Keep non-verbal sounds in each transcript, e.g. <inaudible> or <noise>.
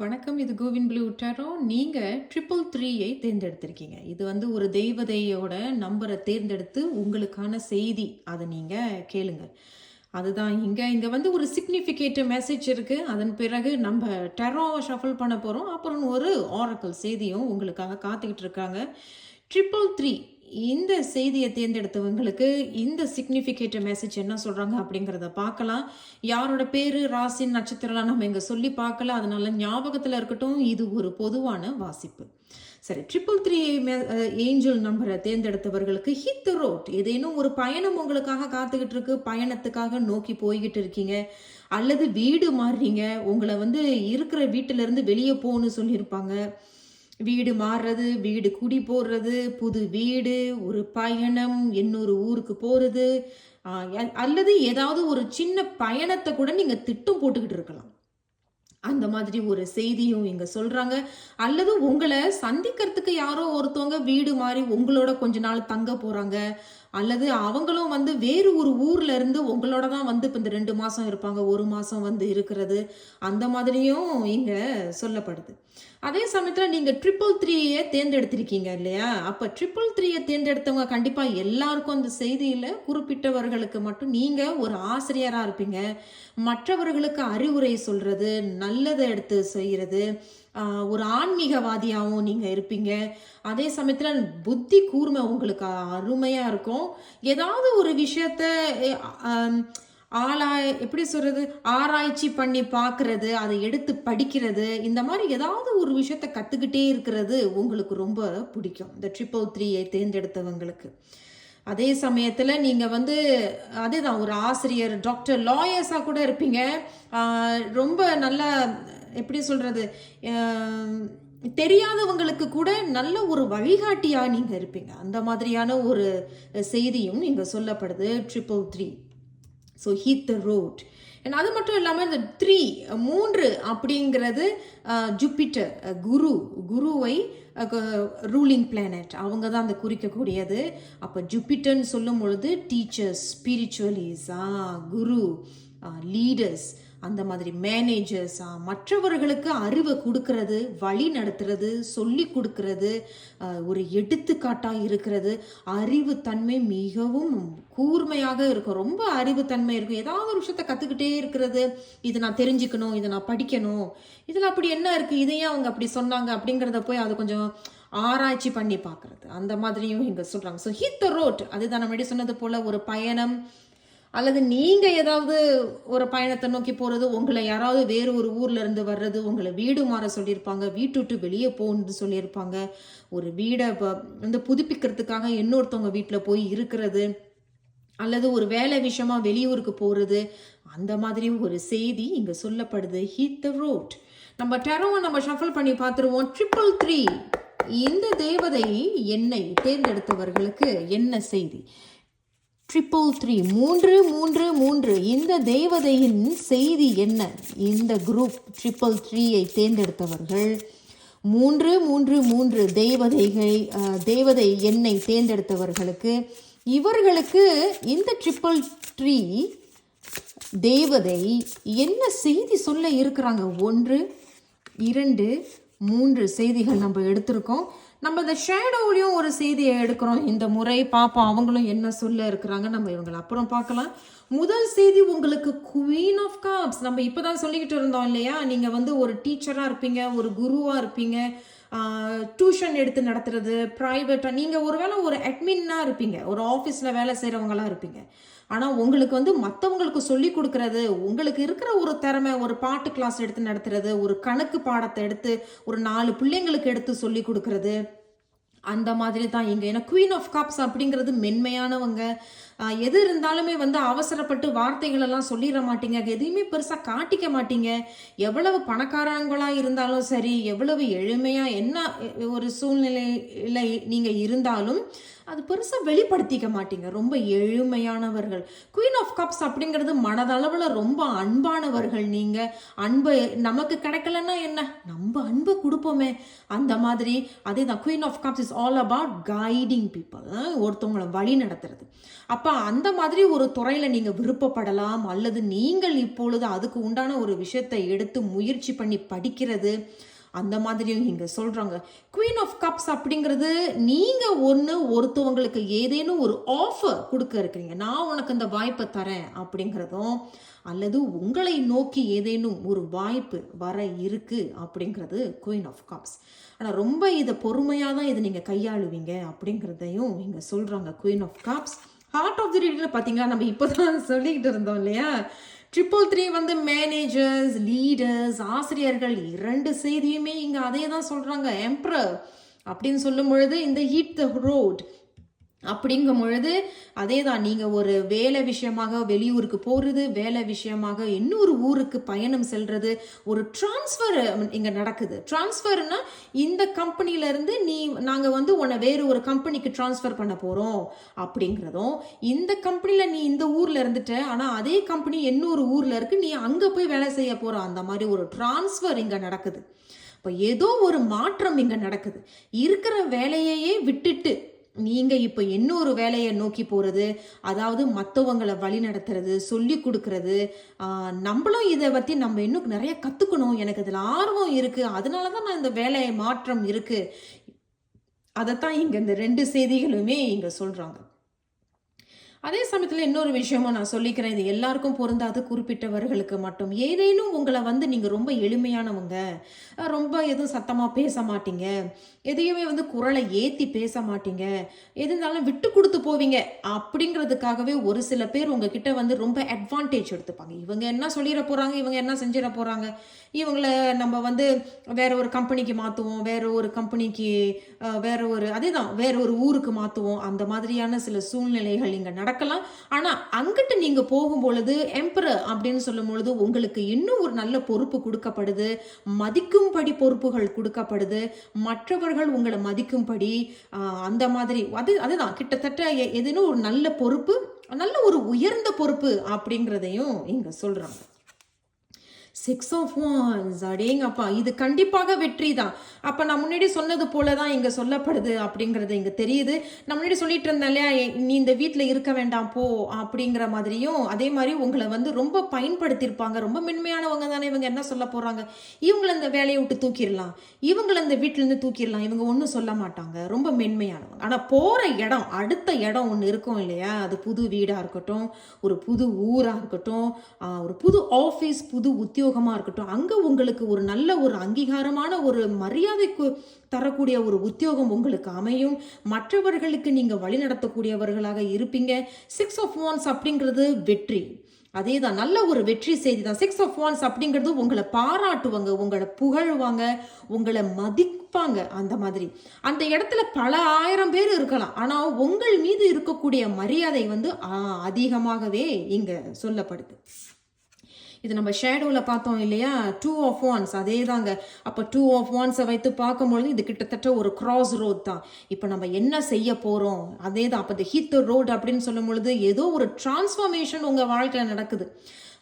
வணக்கம் இது கோவின் ப்ளூ டரோ நீங்கள் ட்ரிபிள் த்ரீயை தேர்ந்தெடுத்திருக்கீங்க. இது வந்து ஒரு தெய்வதையோட நம்பரை தேர்ந்தெடுத்து உங்களுக்கான செய்தி. அதை நீங்கள் கேளுங்க அதுதான் இங்கே இங்கே வந்து ஒரு சிக்னிஃபிகேட்டிவ் மெசேஜ் இருக்குது அதன் பிறகு நம்ம டெரோவை ஷஃபிள் பண்ண போகிறோம் அப்புறம் ஒரு ஆரக்கல் செய்தியும் உங்களுக்காக காத்துக்கிட்டு இருக்காங்க. ட்ரிபிள் த்ரீ இந்த செய்தியை தேர்ந்தெடுத்தவங்களுக்கு இந்த சிக்னிஃபிகேட்டிவ் மெசேஜ் என்ன சொல்கிறாங்க அப்படிங்கிறத பார்க்கலாம். யாரோட பேர் ராசி நட்சத்திரம்லாம் நம்ம இங்கே சொல்லி பார்க்கல. அதனால ஞாபகத்தில் இருக்கட்டும் இது ஒரு பொதுவான வாசிப்பு. சரி ட்ரிபிள் த்ரீ ஏஞ்சல் நம்பரை தேர்ந்தெடுத்தவர்களுக்கு ஹிட் ரோட் ஏதேனும் ஒரு பயணம் உங்களுக்காக காத்துக்கிட்டு இருக்கு. பயணத்துக்காக நோக்கி போய்கிட்டு இருக்கீங்க. அல்லது வீடு மாறுறீங்க. உங்களை வந்து இருக்கிற வீட்டிலேருந்து வெளியே போகணும்னு சொல்லியிருப்பாங்க. வீடு மாறுறது வீடு குடி போடுறது புது வீடு ஒரு பயணம் இன்னொரு ஊருக்கு போகிறது அல்லது ஏதாவது ஒரு சின்ன பயணத்தை கூட நீங்கள் திட்டம் போட்டுக்கிட்டு இருக்கலாம். அந்த மாதிரி ஒரு செய்தியும் இங்கே சொல்கிறாங்க அல்லது உங்களை சந்திக்கிறதுக்கு யாரோ ஒருத்தவங்க வீடு மாதிரி உங்களோட கொஞ்ச நாள் தங்க போகிறாங்க அல்லது அவங்களும் வந்து வேறு ஒரு ஊர்ல இருந்து உங்களோட தான் வந்து இப்போ இந்த ரெண்டு மாதம் இருப்பாங்க ஒரு மாதம் வந்து இருக்கிறது. அந்த மாதிரியும் இங்கே சொல்லப்படுது. அதே சமயத்தில் நீங்கள் ட்ரிபிள் த்ரீயை தேர்ந்தெடுத்திருக்கீங்க இல்லையா? அப்போ ட்ரிபிள் த்ரீயை தேர்ந்தெடுத்தவங்க கண்டிப்பாக எல்லாருக்கும் அந்த செய்தியில் குறிப்பிட்டவர்களுக்கு மட்டும் நீங்கள் ஒரு ஆசிரியராக இருப்பீங்க. மற்றவர்களுக்கு அறிவுரை சொல்கிறது நல்லதை எடுத்து செய்கிறது ஒரு ஆன்மீகவாதியாகவும் நீங்கள் இருப்பீங்க. அதே சமயத்தில் புத்தி கூர்மை உங்களுக்கு அருமையாக இருக்கும். ஏதாவது ஒரு விஷயத்த ஆளாய் எப்படி சொல்கிறது ஆராய்ச்சி பண்ணி பார்க்குறது அதை எடுத்து படிக்கிறது இந்த மாதிரி ஏதாவது ஒரு விஷயத்த கற்றுக்கிட்டே இருக்கிறது உங்களுக்கு ரொம்ப பிடிக்கும். இந்த ட்ரிபிள் த்ரீயை தேர்ந்தெடுத்தவங்களுக்கு. அதே சமயத்தில் நீங்கள் வந்து அதே தான் ஒரு ஆசிரியர் டாக்டர் லாயர்ஸாக கூட இருப்பீங்க. ரொம்ப நல்ல எப்படி சொல்கிறது தெரியாதவங்களுக்கு கூட நல்ல ஒரு வழிகாட்டியாக நீங்கள் இருப்பீங்க. அந்த மாதிரியான ஒரு செய்தியும் இங்கே சொல்லப்படுது. Triple three so hit the road and அது மட்டும் இல்லாமல் இந்த த்ரீ மூன்று அப்படிங்கிறது ஜூப்பிட்டர் குரு. குருவை ரூலிங் பிளானட் அவங்க தான் அந்த குறிக்கக்கூடியது. அப்போ ஜூப்பிட்டர்னு சொல்லும் பொழுது டீச்சர்ஸ் ஸ்பிரிச்சுவலிஸா குரு லீடர்ஸ் அந்த மாதிரி மேனேஜர்ஸாக மற்றவர்களுக்கு அறிவை கொடுக்கறது வழி நடத்துறது சொல்லி கொடுக்கறது ஒரு எடுத்துக்காட்டாக இருக்கிறது. அறிவுத்தன்மை மிகவும் கூர்மையாக இருக்கும். ரொம்ப அறிவுத்தன்மை இருக்கும். ஏதாவது ஒரு விஷயத்த கற்றுக்கிட்டே இருக்கிறது. இதை நான் தெரிஞ்சுக்கணும் இதை நான் படிக்கணும். இதில் அப்படி என்ன இருக்குது இதையே அவங்க அப்படி சொன்னாங்க அப்படிங்கிறத போய் அது கொஞ்சம் ஆராய்ச்சி பண்ணி பார்க்குறது. அந்த மாதிரியும் இங்கே சொல்கிறாங்க ஸோ ஹிட் த ரோட் அதுதான் நம்ம சொன்னது போல் ஒரு பயணம் அல்லது நீங்கள் ஏதாவது ஒரு பயணத்தை நோக்கி போகிறது உங்களை யாராவது வேறு ஒரு ஊரில் இருந்து வர்றது உங்களை வீடு மாற சொல்லியிருப்பாங்க வீட்டு விட்டு வெளியே போகணுன்னு சொல்லியிருப்பாங்க. ஒரு வீடை வந்து புதுப்பிக்கிறதுக்காக இன்னொருத்தவங்க வீட்டில் போய் இருக்கிறது அல்லது ஒரு வேலை விஷயமா வெளியூருக்கு போகிறது அந்த மாதிரி ஒரு செய்தி இங்கே சொல்லப்படுது. ஹீட் த ரோட் நம்ம டெரோவை நம்ம ஷஃபல் பண்ணி பார்த்துருவோம். ட்ரிபிள் த்ரீ இந்த தேவதை என்னை தேர்ந்தெடுத்தவர்களுக்கு என்ன செய்தி? ட்ரிபிள் த்ரீ மூன்று மூன்று மூன்று. இந்த தேவதையின் செய்தி என்ன? இந்த குரூப் ட்ரிபிள் த்ரீயை தேர்ந்தெடுத்தவர்கள். மூன்று மூன்று மூன்று. தேவதைகள் தேவதை எண்ணை தேர்ந்தெடுத்தவர்களுக்கு இவர்களுக்கு இந்த ட்ரிபிள் த்ரீ தேவதை என்ன செய்தி சொல்ல இருக்கிறாங்க? ஒன்று இரண்டு மூன்று செய்திகள் நம்ம எடுத்திருக்கோம். நம்ம இந்த ஷேடோவிலையும் ஒரு செய்தியை எடுக்கிறோம். இந்த முறை பார்ப்போம் அவங்களும் என்ன சொல்ல இருக்கிறாங்க நம்ம இவங்களை அப்புறம் பார்க்கலாம். முதல் செய்தி உங்களுக்கு குவீன் ஆஃப் காப்ஸ் நம்ம இப்போ தான் சொல்லிக்கிட்டு இருந்தோம் இல்லையா? நீங்கள் வந்து ஒரு டீச்சராக இருப்பீங்க ஒரு குருவாக இருப்பீங்க. டியூஷன் எடுத்து நடத்துறது ப்ரைவேட்டாக நீங்கள் ஒருவேளை ஒரு அட்மின்னாக இருப்பீங்க. ஒரு ஆஃபீஸில் வேலை செய்கிறவங்களாக இருப்பீங்க. ஆனால் உங்களுக்கு வந்து மற்றவங்களுக்கு சொல்லி கொடுக்கறது உங்களுக்கு இருக்கிற ஒரு திறமை ஒரு பாட்டு கிளாஸ் எடுத்து நடத்துறது ஒரு கணக்கு பாடத்தை எடுத்து ஒரு நாலு பிள்ளைங்களுக்கு எடுத்து சொல்லி கொடுக்கறது அந்த மாதிரி தான் இங்கே. ஏன்னா குவீன் ஆஃப் கப்ஸ் அப்படிங்கிறது மென்மையானவங்க. எது இருந்தாலுமே வந்து அவசரப்பட்டு வார்த்தைகள் எல்லாம் சொல்லிட மாட்டீங்க. எதையுமே பெருசாக காட்டிக்க மாட்டீங்க. எவ்வளவு பணக்காரங்களாக இருந்தாலும் சரி எவ்வளவு எளிமையாக என்ன ஒரு சூழ்நிலையில் நீங்கள் இருந்தாலும் அது பெருசாக வெளிப்படுத்திக்க மாட்டீங்க. ரொம்ப எளிமையானவர்கள். குயின் ஆஃப் கப்ஸ் அப்படிங்கிறது மனதளவில் ரொம்ப அன்பானவர்கள் நீங்கள் அன்பு நமக்கு கிடைக்கலன்னா என்ன? நம்ம அன்பு கொடுப்போமே. அந்த மாதிரி அதே தான் queen of cups is all about guiding people ஒருத்தவங்களை வழி நடத்துறது. அப்போ அப்போ அந்த மாதிரி ஒரு துறையில் நீங்கள் விருப்பப்படலாம் அல்லது நீங்கள் இப்பொழுது அதுக்கு உண்டான ஒரு விஷயத்தை எடுத்து முயற்சி பண்ணி படிக்கிறது அந்த மாதிரியும் இங்கே சொல்கிறாங்க குவீன் ஆஃப் கப்ஸ் அப்படிங்கிறது நீங்கள் ஒன்று ஒருத்தவங்களுக்கு ஏதேனும் ஒரு ஆஃபர் கொடுக்க இருக்கிறீங்க. நான் உனக்கு இந்த வாய்ப்பை தரேன் அப்படிங்கிறதும் அல்லது உங்களை நோக்கி ஏதேனும் ஒரு வாய்ப்பு வர இருக்குது அப்படிங்கிறது குயின் ஆஃப் கப்ஸ் ஆனால் ரொம்ப இதை பொறுமையாக தான் இதை நீங்கள் கையாளுவீங்க அப்படிங்கிறதையும் இங்கே சொல்கிறாங்க queen of cups heart of the ரீடில் பார்த்தீங்கன்னா நம்ம இப்போ தான் <laughs> சொல்லிக்கிட்டு இருந்தோம் இல்லையா? ட்ரிபிள் த்ரீ வந்து மேனேஜர்ஸ் லீடர்ஸ் ஆசிரியர்கள் இரண்டு செய்தியுமே இங்கே அதே தான் சொல்கிறாங்க எம்ப்ரர் அப்படின்னு சொல்லும் பொழுது இந்த ஹீட் த ரோட் அப்படிங்கும் பொழுது அதே தான் நீங்கள் ஒரு வேலை விஷயமாக வெளியூருக்கு போகிறது வேலை விஷயமாக இன்னொரு ஊருக்கு பயணம் செல்வது ஒரு டிரான்ஸ்ஃபர் இங்கே நடக்குது. டிரான்ஸ்ஃபர்னா இந்த கம்பெனியிலேருந்து நீ நாங்கள் வந்து உன்னை வேறு ஒரு கம்பெனிக்கு ட்ரான்ஸ்ஃபர் பண்ண போகிறோம் அப்படிங்கிறதும் இந்த கம்பெனியில் நீ இந்த ஊரில் இருந்துட்ட ஆனால் அதே கம்பெனி இன்னொரு ஊரில் இருக்கு நீ அங்கே போய் வேலை செய்ய போகிற அந்த மாதிரி ஒரு டிரான்ஸ்ஃபர் இங்கே நடக்குது. இப்போ ஏதோ ஒரு மாற்றம் இங்கே நடக்குது. இருக்கிற வேலையையே விட்டுட்டு நீங்க இப்போ இன்னொரு வேலையை நோக்கி போறது அதாவது மற்றவங்களை வழி நடத்துறது சொல்லி கொடுக்கறது நம்மளும் இதை பத்தி நம்ம இன்னும் நிறைய கத்துக்கணும். எனக்கு இதுல ஆர்வம் இருக்கு. அதனால தான் நான் இந்த வேலையை மாற்றம் இருக்கு. அதைத்தான் இங்க இந்த ரெண்டு செய்திகளுமே இங்க சொல்றாங்க. அதே சமயத்தில் இன்னொரு விஷயமும் நான் சொல்லிக்கிறேன். இது எல்லாருக்கும் பொருந்தாது குறிப்பிட்டவர்களுக்கு மட்டும். ஏதேனும் உங்களை வந்து நீங்கள் ரொம்ப எளிமையானவங்க ரொம்ப எதுவும் சத்தமாக பேச மாட்டீங்க எதையுமே வந்து குரலை ஏற்றி பேச மாட்டீங்க எது இருந்தாலும் விட்டு கொடுத்து போவீங்க அப்படிங்கிறதுக்காகவே ஒரு சில பேர் உங்ககிட்ட வந்து ரொம்ப அட்வான்டேஜ் எடுத்துப்பாங்க. இவங்க என்ன சொல்லிட போகிறாங்க இவங்க என்ன செஞ்சிட போகிறாங்க இவங்கள நம்ம வந்து வேற ஒரு கம்பெனிக்கு மாற்றுவோம் வேற ஒரு கம்பெனிக்கு வேற ஒரு அதே தான் வேற ஒரு ஊருக்கு மாற்றுவோம் அந்த மாதிரியான சில சூழ்நிலைகள் இங்கே நடக்கலாம். ஆனால் அங்கிட்ட நீங்கள் போகும் பொழுது எம்பரர் அப்படின்னு சொல்லும் பொழுது உங்களுக்கு இன்னும் ஒரு நல்ல பொறுப்பு கொடுக்கப்படுது. மதிக்கும்படி பொறுப்புகள் கொடுக்கப்படுது. மற்றவர்கள் உங்களை மதிக்கும்படி அந்த மாதிரி. அது அதுதான். கிட்டத்தட்ட எதுன்னு ஒரு நல்ல பொறுப்பு நல்ல ஒரு உயர்ந்த பொறுப்பு அப்படிங்கிறதையும் இங்கே சொல்கிறாங்க சிக்ஸ் ஆஃப் ஒன்ஸ் அடேங்கப்பா. இது கண்டிப்பாக வெற்றி தான். அப்போ நான் முன்னாடி சொன்னது போல தான் இங்கே சொல்லப்படுது அப்படிங்கிறது இங்கே தெரியுது. நான் முன்னாடி சொல்லிட்டு இருந்தேன் இல்லையா எ- நீ இந்த வீட்டில் இருக்க வேண்டாம் போ அப்படிங்கிற மாதிரியும் அதே மாதிரி உங்களை வந்து ரொம்ப பயன்படுத்தியிருப்பாங்க. ரொம்ப மென்மையானவங்க தானே இவங்க என்ன சொல்ல போகிறாங்க இவங்களை இந்த வேலையை விட்டு தூக்கிடலாம். இவங்களை இந்த வீட்டிலேருந்து தூக்கிடலாம். இவங்க ஒன்றும் சொல்ல மாட்டாங்க. ரொம்ப மென்மையானவங்க. ஆனால் போகிற இடம் அடுத்த இடம் ஒன்று இருக்கும் இல்லையா? அது புது வீடாக இருக்கட்டும் ஒரு புது ஊராக இருக்கட்டும் ஒரு புது ஆஃபீஸ் புது உத்தியோகமாக இருக்கட்டும். அங்கே உங்களுக்கு ஒரு நல்ல ஒரு அங்கீகாரமான ஒரு மரியாதைக்கு தரக்கூடிய ஒரு உத்தியோகம் உங்களுக்கு அமையும். மற்றவர்களுக்கு நீங்கள் வழிநடத்தக்கூடியவர்களாக இருப்பீங்க. சிக்ஸ் ஆஃப் ஒன்ஸ் அப்படிங்கிறது வெற்றி. அதே தான் நல்ல ஒரு வெற்றி செய்தி தான் சிக்ஸ் ஆஃப் ஒன்ஸ் அப்படிங்கிறது உங்களை பாராட்டுவாங்க உங்களை புகழ்வாங்க உங்களை மதிப்பாங்க அந்த மாதிரி. அந்த இடத்துல பல ஆயிரம் பேர் இருக்கலாம். ஆனால் உங்கள் மீது இருக்கக்கூடிய மரியாதை வந்து அதிகமாகவே இங்கே சொல்லப்படுது. இது நம்ம ஷேடோவில் பார்த்தோம் இல்லையா? டூ ஆஃப் ஒன்ஸ் அதே தாங்க அப்போ டூ ஆஃப் ஒன்ஸை வைத்து பார்க்கும்பொழுது இது கிட்டத்தட்ட ஒரு கிராஸ் ரோட் தான். இப்போ நம்ம என்ன செய்ய போகிறோம் அதே தான் அப்போ இந்த ஹித் ரோட் அப்படின்னு சொல்லும் பொழுது ஏதோ ஒரு டிரான்ஸ்ஃபார்மேஷன் உங்கள் வாழ்க்கையில் நடக்குது.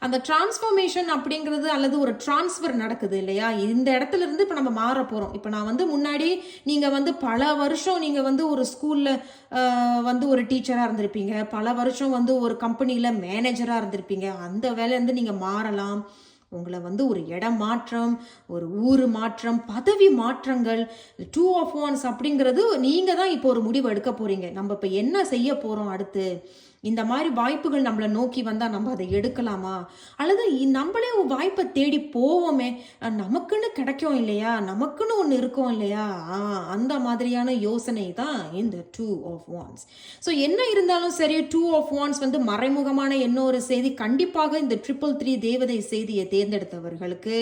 அந்த டிரான்ஸ்ஃபர்மேஷன் அப்படிங்கிறது அல்லது ஒரு டிரான்ஸ்ஃபர் நடக்குது இல்லையா? இந்த இடத்துல இருந்து இப்போ நம்ம மாற போகிறோம் இப்போ நான் வந்து முன்னாடி நீங்கள் வந்து பல வருஷம் நீங்கள் வந்து ஒரு ஸ்கூலில் வந்து ஒரு டீச்சராக இருந்திருப்பீங்க. பல வருஷம் வந்து ஒரு கம்பெனியில் மேனேஜராக இருந்திருப்பீங்க. அந்த வேலையிலேருந்து நீங்கள் மாறலாம். உங்களை வந்து ஒரு இடம் மாற்றம் ஒரு ஊர் மாற்றம் பதவி மாற்றங்கள் டூ ஆஃப் ஒன்ஸ் அப்படிங்கிறது நீங்கள் தான் இப்போ ஒரு முடிவு எடுக்க போகிறீங்க நம்ம இப்போ என்ன செய்ய போகிறோம் அடுத்து? இந்த மாதிரி வாய்ப்புகள் நம்மளை நோக்கி வந்தால் நம்ம அதை எடுக்கலாமா? அல்லது நம்மளே வாய்ப்பை தேடி போவோமே. நமக்குன்னு கிடைக்கும் இல்லையா? நமக்குன்னு ஒன்று இருக்கும் இல்லையா? ஆ, அந்த மாதிரியான யோசனை தான் இந்த டூ ஆஃப் ஒன்ஸ் ஸோ என்ன இருந்தாலும் சரி டூ ஆஃப் ஒன்ஸ் வந்து மறைமுகமான இன்னொரு செய்தி கண்டிப்பாக இந்த ட்ரிபிள் த்ரீ தேவதை செய்தியை தேர்ந்தெடுத்தவர்களுக்கு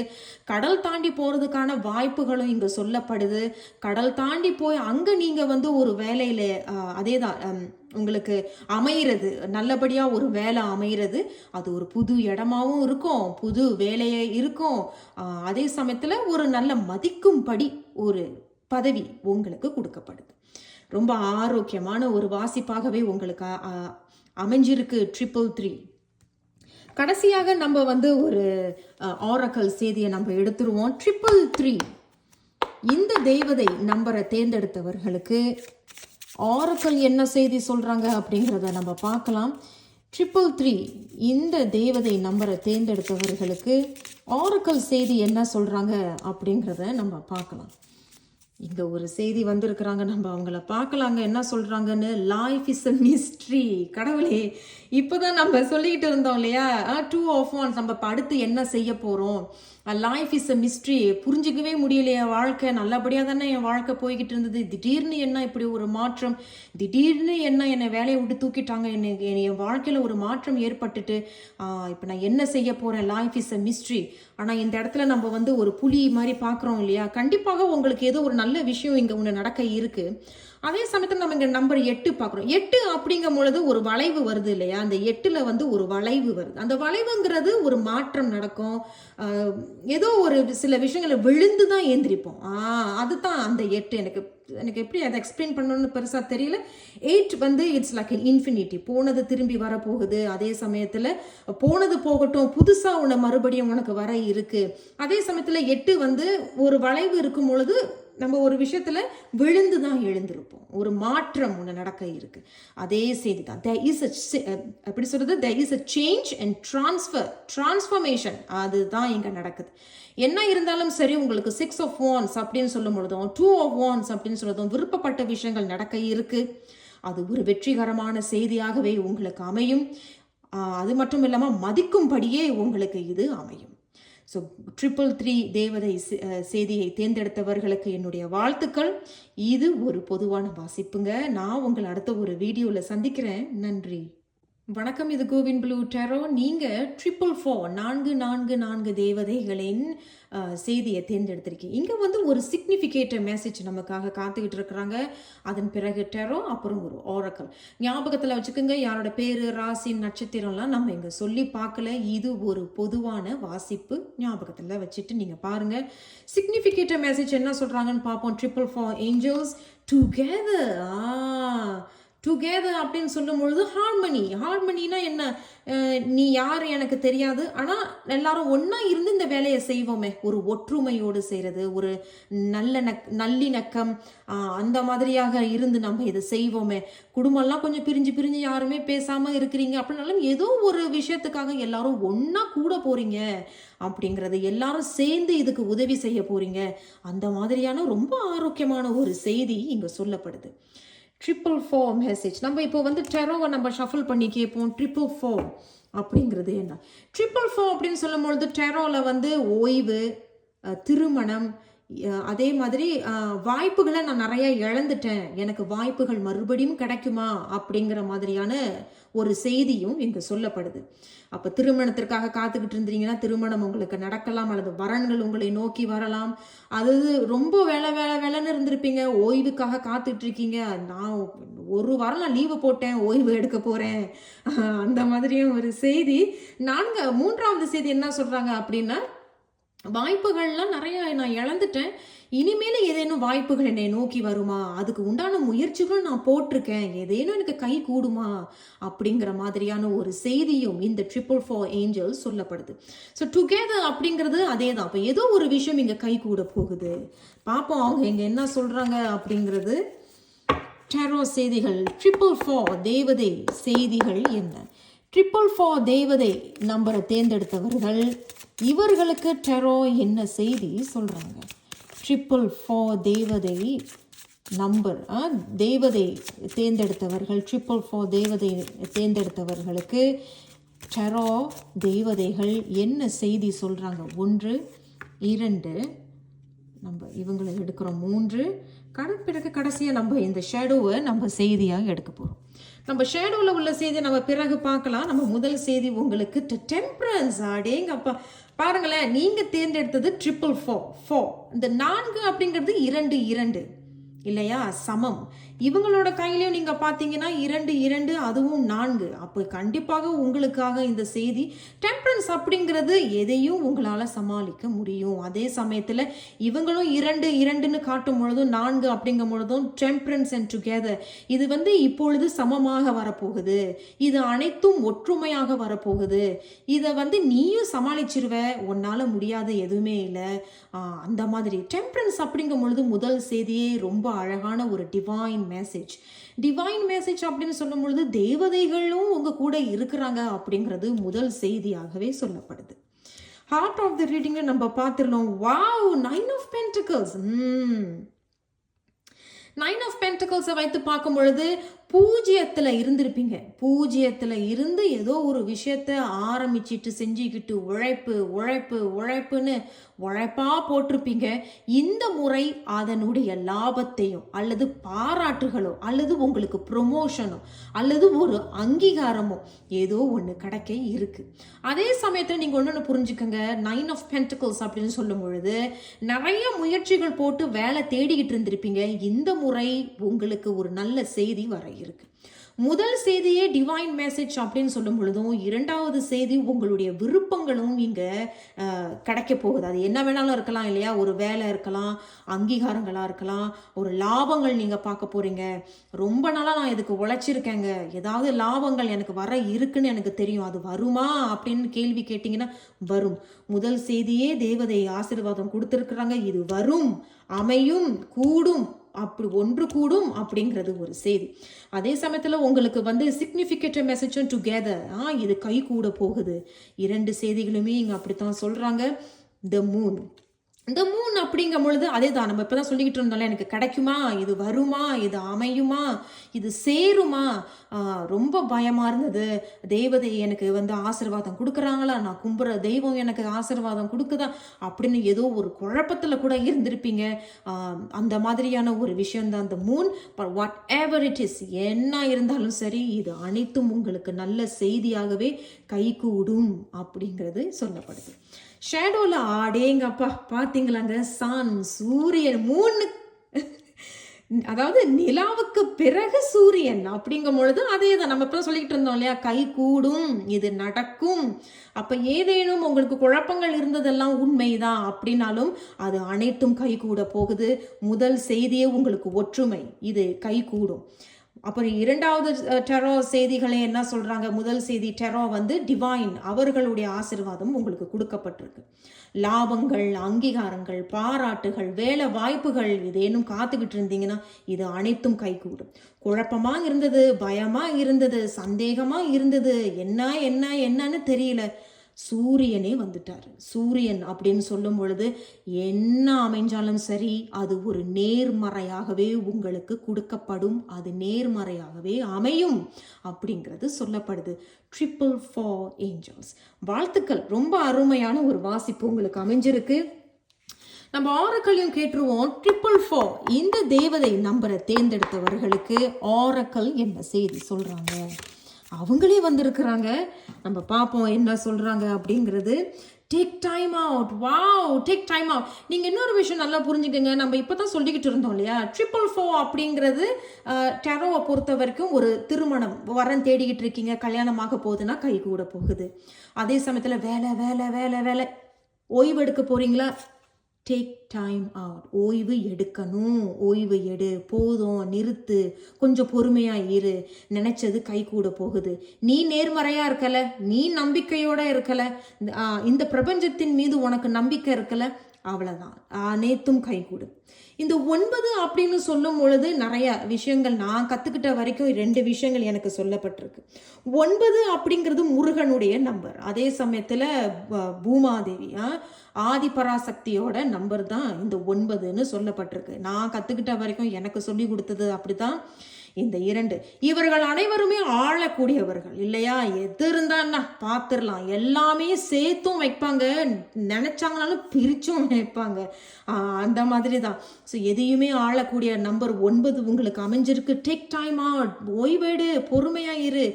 கடல் தாண்டி போகிறதுக்கான வாய்ப்புகளும் இங்கே சொல்லப்படுது. கடல் தாண்டி போய் அங்கே நீங்கள் வந்து ஒரு வேலையில் அதே தான் உங்களுக்கு அமையிறது. நல்லபடியாக ஒரு வேலை அமையிறது. அது ஒரு புது இடமாவும் இருக்கும். புது வேலையே இருக்கும். அதே சமயத்தில் ஒரு நல்ல மதிக்கும்படி ஒரு பதவி உங்களுக்கு கொடுக்கப்படுது. ரொம்ப ஆரோக்கியமான ஒரு வாசிப்பாகவே உங்களுக்கு அமைஞ்சிருக்கு ட்ரிபிள் த்ரீ கடைசியாக நம்ம வந்து ஒரு ஆரக்கல் செய்தியை நம்ம எடுத்துருவோம். ட்ரிபிள் த்ரீ இந்த தெய்வதை நம்பரை தேர்ந்தெடுத்தவர்களுக்கு ஆரக்கல் என்ன செய்தி சொல்கிறாங்க அப்படிங்கிறத நம்ம பார்க்கலாம். ட்ரிபிள் த்ரீ இந்த தேவதை நம்பரை தேர்ந்தெடுத்தவர்களுக்கு ஆரக்கல் செய்தி என்ன சொல்கிறாங்க அப்படிங்கிறத நம்ம பார்க்கலாம். இங்கே ஒரு செய்தி வந்திருக்கிறாங்க. நம்ம அவங்கள பார்க்கலாங்க. என்ன சொல்கிறாங்கன்னு லைஃப் இஸ் அ மிஸ்ட்ரி கடவுளே இப்போ தான் நம்ம சொல்லிக்கிட்டு இருந்தோம் இல்லையா? டூ ஆஃப் ஒன்ஸ் நம்ம படுத்து அடுத்து என்ன செய்ய போகிறோம் லைஃப் இஸ் அ மிஸ்ட்ரி புரிஞ்சிக்கவே முடியலையே வாழ்க்கை. நல்லபடியாக தானே என் வாழ்க்கை போய்கிட்டு இருந்தது. திடீர்னு என்ன இப்படி ஒரு மாற்றம்? திடீர்னு என்ன என்னை வேலையை விட்டு தூக்கிட்டாங்க. என்னை- என் வாழ்க்கையில் ஒரு மாற்றம் ஏற்பட்டுட்டு இப்போ நான் என்ன செய்ய போகிறேன் லைஃப் இஸ் அ மிஸ்ட்ரி ஆனால் இந்த இடத்துல நம்ம வந்து ஒரு புலி மாதிரி பார்க்குறோம் இல்லையா? கண்டிப்பாக உங்களுக்கு ஏதோ ஒரு நல்ல விஷயம் இங்கே ஒன்று நடக்க இருக்குது அதே சமயத்தில் நம்ம இங்கே நம்பர் எட்டு பார்க்குறோம். எட்டு அப்படிங்கும் பொழுது ஒரு வளைவு வருது இல்லையா? அந்த எட்டில் வந்து ஒரு வளைவு வருது. அந்த வளைவுங்கிறது ஒரு மாற்றம் நடக்கும். ஏதோ ஒரு சில விஷயங்களை விழுந்து தான் ஏந்திரிப்போம் ஆ அதுதான் அந்த எட்டு. எனக்கு எனக்கு எப்படி அதை எக்ஸ்பிளைன் பண்ணணும்னு பெருசாக தெரியல. எயிட் வந்து இட்ஸ் லைக் இன்ஃபினிட்டி போனது திரும்பி வரப்போகுது. அதே சமயத்தில் போனது போகட்டும். புதுசாக உன்னை மறுபடியும் உனக்கு வர இருக்குது அதே சமயத்தில் எட்டு வந்து ஒரு வளைவு இருக்கும் பொழுது நம்ம ஒரு விஷயத்தில் விழுந்து தான் எழுந்திருப்போம். ஒரு மாற்றம் ஒன்று நடக்க இருக்கு. அதே செய்தி தான். த இஸ் அ எப்படி சொல்றது? The is a change and transfer transformation அதுதான் இங்கே நடக்குது. என்ன இருந்தாலும் சரி உங்களுக்கு சிக்ஸ் ஆஃப் ஒன்ஸ் அப்படின்னு சொல்லும் பொழுதும் டூ ஆஃப் ஒன்ஸ் அப்படின்னு சொல்லுறதும் விருப்பப்பட்ட விஷயங்கள் நடக்க இருக்கு. அது ஒரு வெற்றிகரமான செய்தியாகவே உங்களுக்கு அமையும். அது மட்டும் இல்லாமல் மதிக்கும்படியே உங்களுக்கு இது அமையும். ஸோ ட்ரிபிள் த்ரீ தேவதை செய்தியை தேர்ந்தெடுத்தவர்களுக்கு என்னுடைய வாழ்த்துக்கள். இது ஒரு பொதுவான வாசிப்புங்க. நான் உங்களை அடுத்த ஒரு வீடியோவில் சந்திக்கிறேன். நன்றி. வணக்கம் இது கோவின் ப்ளூ டெரோ. நீங்கள் ட்ரிபிள் ஃபோர் நான்கு நான்கு நான்கு தேவதைகளின் செய்தியை தேர்ந்தெடுத்திருக்கீங்க. இங்கே வந்து ஒரு சிக்னிஃபிகேட்டிவ் மெசேஜ் நமக்காக காத்துக்கிட்டு இருக்கிறாங்க. அதன் பிறகு டெரோ அப்புறம் ஒரு ஓரக்கல் ஞாபகத்தில் வச்சுக்கோங்க யாரோட பேர் ராசி நட்சத்திரம்லாம் நம்ம இங்கே சொல்லி பார்க்கல. இது ஒரு பொதுவான வாசிப்பு ஞாபகத்தில் வச்சுட்டு நீங்கள் பாருங்கள் சிக்னிஃபிகேட்டிவ் மெசேஜ் என்ன சொல்கிறாங்கன்னு பார்ப்போம். Triple four angels together. ஆ டுகெதர் அப்படின்னு சொல்லும் பொழுது ஹார்மனி ஹார்மனினா என்ன நீ யார் எனக்கு தெரியாது. ஆனால் எல்லாரும் ஒன்றா இருந்து இந்த வேலையை செய்வோமே. ஒரு ஒற்றுமையோடு செய்கிறது ஒரு நல்ல நக் நல்லிணக்கம் அந்த மாதிரியாக இருந்து நம்ம இதை செய்வோமே. குடும்பம்லாம் கொஞ்சம் பிரிஞ்சு பிரிஞ்சு யாருமே பேசாமல் இருக்கிறீங்க அப்படின்னாலும் ஏதோ ஒரு விஷயத்துக்காக எல்லாரும் ஒன்றா கூட போகிறீங்க அப்படிங்கிறது எல்லாரும் சேர்ந்து இதுக்கு உதவி செய்ய போகிறீங்க அந்த மாதிரியான ரொம்ப ஆரோக்கியமான ஒரு செய்தி இங்கே சொல்லப்படுது. ட்ரிப்பிள் ஃபோர் மெசேஜ் நம்ம இப்போ வந்து டெரோவை நம்ம ஷஃபிள் பண்ணி கேட்போம் ட்ரிபிள் ஃபோர் அப்படிங்கிறது என்ன? ட்ரிப்பிள் ஃபோர் அப்படின்னு சொல்லும்பொழுது டெரோவில் வந்து ஓய்வு திருமணம் அதே மாதிரி வாய்ப்புகளை நான் நிறையா இழந்துட்டேன். எனக்கு வாய்ப்புகள் மறுபடியும் கிடைக்குமா? அப்படிங்கிற மாதிரியான ஒரு செய்தியும் இங்கு சொல்லப்படுது. அப்போ திருமணத்திற்காக காத்துக்கிட்டு இருந்தீங்கன்னா திருமணம் உங்களுக்கு நடக்கலாம் அல்லது வரன்கள் உங்களை நோக்கி வரலாம். அது ரொம்ப வேலை வேலை வேலைன்னு இருந்திருப்பீங்க. ஓய்வுக்காக காத்துட்டு இருக்கீங்க. நான் ஒரு வாரம் நான் லீவு போட்டேன் ஓய்வு எடுக்க போகிறேன் அந்த மாதிரியும் ஒரு செய்தி. நான்கு மூன்றாவது செய்தி என்ன சொல்கிறாங்க அப்படின்னா வாய்ப்புகள்லாம் நிறைய நான் இழந்துட்டேன். இனிமேல் ஏதேனும் வாய்ப்புகள் என்னை நோக்கி வருமா? அதுக்கு உண்டான முயற்சிகள் நான் போட்டிருக்கேன். ஏதேனும் எனக்கு கை கூடுமா? அப்படிங்கிற மாதிரியான ஒரு செய்தியும் இந்த ட்ரிபிள் ஃபோர் ஏஞ்சல் சொல்லப்படுது. ஸோ டுகெதர் அப்படிங்கிறது அதே தான் அப்போ ஏதோ ஒரு விஷயம் இங்கே கை கூட போகுது. பார்ப்போம் அவங்க இங்கே என்ன சொல்கிறாங்க அப்படிங்கிறது. டெரோ செய்திகள் ட்ரிபிள் ஃபோர் தேவதை செய்திகள் என்ன? ட்ரிபிள் ஃபோர் தேவதை நம்பரை தேர்ந்தெடுத்தவர்கள் இவர்களுக்கு டெரோ என்ன செய்தி சொல்கிறாங்க ட்ரிபிள் ஃபோர் தேவதை நம்பர் தேவதை தேர்ந்தெடுத்தவர்கள் ட்ரிப்பிள் ஃபோர் தேவதை தேர்ந்தெடுத்தவர்களுக்கு டெரோ தேவதைகள் என்ன செய்தி சொல்கிறாங்க ஒன்று இரண்டு நம்ம இவங்களை எடுக்கிறோம். மூன்று கடற்பிறகு கடைசியாக நம்ம இந்த ஷேடோவை நம்ம செய்தியாக எடுக்க போகிறோம் நம்ம ஷேடோவில் உள்ள செய்தியை நம்ம பிறகு பார்க்கலாம். நம்ம முதல் செய்தி உங்களுக்கு டெம்பரன்ஸ் அடேங்கப்பா பாருங்களேன் நீங்கள் தேர்ந்தெடுத்தது ட்ரிபிள் ஃபோர் ஃபோர் இந்த நான்கு அப்படிங்கிறது இரண்டு இரண்டு. இல்லையா? சமம். இவங்களோட கையிலையும் நீங்கள் பார்த்தீங்கன்னா இரண்டு இரண்டு அதுவும் நான்கு. அப்போ கண்டிப்பாக உங்களுக்காக இந்த செய்தி டெம்பரன்ஸ் அப்படிங்கிறது எதையும் உங்களால் சமாளிக்க முடியும். அதே சமயத்தில் இவங்களும் இரண்டு இரண்டுன்னு காட்டும் பொழுதும் நான்கு அப்படிங்கும் பொழுதும் டெம்பரன்ஸ் அண்ட் டுகெதர் இது வந்து இப்பொழுது சமமாக வரப்போகுது. இது அனைத்தும் ஒற்றுமையாக வரப்போகுது. இதை வந்து நீயும் சமாளிச்சிருவ உன்னால் முடியாத எதுவுமே இல்லை. அந்த மாதிரி. டெம்பரன்ஸ் அப்படிங்கும் பொழுது முதல் செய்தியே ரொம்ப அழகான ஒரு டிவைன் மெசேஜ் டிவைன் மெசேஜ் அப்படின்னு சொல்லும் பொழுது தேவதைகளும் உங்க கூட இருக்கிறாங்க அப்படிங்கிறது முதல் செய்தியாகவே சொல்லப்படுது. ஹார்ட் ஆஃப் த ரீடிங்கில் நம்ம பார்த்துருந்தோம். Wow nine of pentacles nine of பென்டிகல்ஸை வைத்து பார்க்கும் பொழுது பூஜ்ஜியத்தில் இருந்திருப்பீங்க. பூஜ்ஜியத்தில் இருந்து ஏதோ ஒரு விஷயத்த ஆரம்பிச்சிட்டு செஞ்சுக்கிட்டு உழைப்பு உழைப்பு உழைப்புன்னு உழைப்பாக போட்டிருப்பீங்க. இந்த முறை அதனுடைய லாபத்தையும் அல்லது பாராட்டுகளோ அல்லது உங்களுக்கு ப்ரொமோஷனோ அல்லது ஒரு அங்கீகாரமோ ஏதோ ஒன்று கிடைக்க இருக்குது அதே சமயத்தில் நீங்கள் ஒன்று புரிஞ்சுக்கோங்க. நைன் ஆஃப் பென்டிகல்ஸ் அப்படின்னு சொல்லும் பொழுது நிறைய முயற்சிகள் போட்டு வேலை தேடிக்கிட்டு இருந்திருப்பீங்க. இந்த முறை உங்களுக்கு ஒரு நல்ல செய்தி வரையும். இருக்கு. முதல் செய்தியே டிவைன் மெசேஜ் அப்படின்னு சொல்லும் பொழுதும் இரண்டாவது செய்தி உங்களுடைய விருப்பங்களும் இங்கே கிடைக்க போகுது. அது என்ன வேணாலும் இருக்கலாம் இல்லையா? ஒரு வேலை இருக்கலாம் அங்கீகாரங்களாக இருக்கலாம் ஒரு லாபங்கள் நீங்கள் பார்க்க போகிறீங்க ரொம்ப நாளாக நான் இதுக்கு உழைச்சிருக்கேங்க. ஏதாவது லாபங்கள் எனக்கு வர இருக்குன்னு எனக்கு தெரியும். அது வருமா அப்படின்னு கேள்வி கேட்டிங்கன்னா வரும். முதல் செய்தியே தேவதை ஆசீர்வாதம் கொடுத்துருக்குறாங்க. இது வரும் அமையும் கூடும். அப்படி ஒன்று கூடும் அப்படிங்கிறது ஒரு செய்தி. அதே சமயத்தில் உங்களுக்கு வந்து சிக்னிஃபிகேட்டிவ் மெசேஜும் டுகெதர் ஆ இது கை கூட போகுது. இரண்டு செய்திகளுமே இங்கே அப்படித்தான் சொல்கிறாங்க த மூன் இந்த மூன் அப்படிங்கும் பொழுது அதே தான் நம்ம இப்போ தான் சொல்லிக்கிட்டு இருந்தோம்ல எனக்கு கிடைக்குமா? இது வருமா? இது அமையுமா? இது சேருமா? ரொம்ப பயமாக இருந்தது. தேவதை எனக்கு வந்து ஆசிர்வாதம் கொடுக்குறாங்களா? நான் கும்புற தெய்வம் எனக்கு ஆசிர்வாதம் கொடுக்குதா? அப்படின்னு ஏதோ ஒரு குழப்பத்தில் கூட இருந்திருப்பீங்க. அந்த மாதிரியான ஒரு விஷயம் தான் அந்த moon whatever it is என்ன இருந்தாலும் சரி இது அனைத்தும் உங்களுக்கு நல்ல செய்தியாகவே கைகூடும் அப்படிங்கிறது சொல்லப்படுது. ஷேடோவில் ஆடேங்கப்பா. பார்த்தீங்களா அந்த சன் சூரியன் மூணு. அதாவது நிலாவுக்கு பிறகு சூரியன் அப்படிங்கும் பொழுது அதே தான் நம்ம இப்போ சொல்லிக்கிட்டு இருந்தோம் இல்லையா? கை கூடும் இது நடக்கும். அப்போ ஏதேனும் உங்களுக்கு குழப்பங்கள் இருந்ததெல்லாம் உண்மைதான் அப்படின்னாலும் அது அனைத்தும் கை கூட போகுது. முதல் செய்தியே உங்களுக்கு ஒற்றுமை. இது கை கூடும். அப்புறம் இரண்டாவது டெரோ செய்திகளே என்ன சொல்கிறாங்க முதல் செய்தி டெரோ வந்து டிவைன் அவர்களுடைய ஆசிர்வாதம் உங்களுக்கு கொடுக்கப்பட்டிருக்கு. லாபங்கள் அங்கீகாரங்கள் பாராட்டுகள் வேலை வாய்ப்புகள் இதேனும் காத்துக்கிட்டு இருந்தீங்கன்னா இது அனைத்தும் கைகூடும். குழப்பமாக இருந்தது பயமாக இருந்தது சந்தேகமாக இருந்தது என்ன என்ன என்னன்னு தெரியல. சூரியனே வந்துட்டார். சூரியன் அப்படின்னு சொல்லும் பொழுது என்ன அமைஞ்சாலும் சரி அது ஒரு நேர்மறையாகவே உங்களுக்கு கொடுக்கப்படும். அது நேர்மறையாகவே அமையும் அப்படிங்கிறது சொல்லப்படுது. ட்ரிபிள் ஃபார் ஏஞ்சல்ஸ் வாழ்த்துக்கள். ரொம்ப அருமையான ஒரு வாசிப்பு உங்களுக்கு அமைஞ்சிருக்கு. நம்ம ஆரக்கலையும் கேட்டுருவோம். ட்ரிபிள் ஃபோர் இந்த தேவதை நம்பரை தேர்ந்தெடுத்தவர்களுக்கு ஆரக்கல் என்ன செய்தி சொல்கிறாங்க அவங்களே வந்திருக்கிறாங்க. நம்ம பார்ப்போம் என்ன சொல்கிறாங்க அப்படிங்கிறது. Take time out wow take time out நீங்கள் இன்னொரு விஷயம் நல்லா புரிஞ்சுக்கோங்க. நம்ம இப்போ தான் சொல்லிக்கிட்டு இருந்தோம் இல்லையா? ட்ரிபிள் ஃபோ அப்படிங்கிறது டெரோவை பொறுத்த வரைக்கும் ஒரு திருமணம். வரன் தேடிக்கிட்டு இருக்கீங்க. கல்யாணமாக போகுதுன்னா கை கூட போகுது. அதே சமயத்தில் வேலை வேலை வேலை வேலை. ஓய்வு எடுக்க போகிறீங்களா டேக் டைம் அவுட் ஓய்வு எடுக்கணும். ஓய்வு எடு. போதும். நிறுத்து. கொஞ்சம் பொறுமையாக இரு. நினச்சது கை கூட போகுது. நீ நேர்மறையாக இருக்கல. நீ நம்பிக்கையோட இருக்கல. இந்த பிரபஞ்சத்தின் மீது உனக்கு நம்பிக்கை இருக்கல. அவ்வளோதான் அனைத்தும் கைகூடு இந்த ஒன்பது அப்படின்னு சொல்லும் பொழுது நிறைய விஷயங்கள் நான் கற்றுக்கிட்ட வரைக்கும் ரெண்டு விஷயங்கள் எனக்கு சொல்லப்பட்டிருக்கு. ஒன்பது அப்படிங்கிறது முருகனுடைய நம்பர் அதே சமயத்தில் பூமாதேவி ஆதி பராசக்தியோட நம்பர் தான் இந்த ஒன்பதுன்னு சொல்லப்பட்டிருக்கு. நான் கற்றுக்கிட்ட வரைக்கும் எனக்கு சொல்லி கொடுத்தது அப்படி தான் இந்த இரண்டு. இவர்கள் அனைவருமே ஆளக்கூடியவர்கள். இல்லையா? எது இருந்தான்னா பார்த்துடலாம். எல்லாமே சேர்த்தும் வைப்பாங்க. நினைச்சாங்கனாலும் பிரிச்சும் வைப்பாங்க. அந்த மாதிரி தான் ஸோ எதையுமே ஆளக்கூடிய நம்பர் ஒன்பது உங்களுக்கு அமைஞ்சிருக்கு. டேக் டைம் அவுட் ஓய்வேடு பொறுமையாக இரு.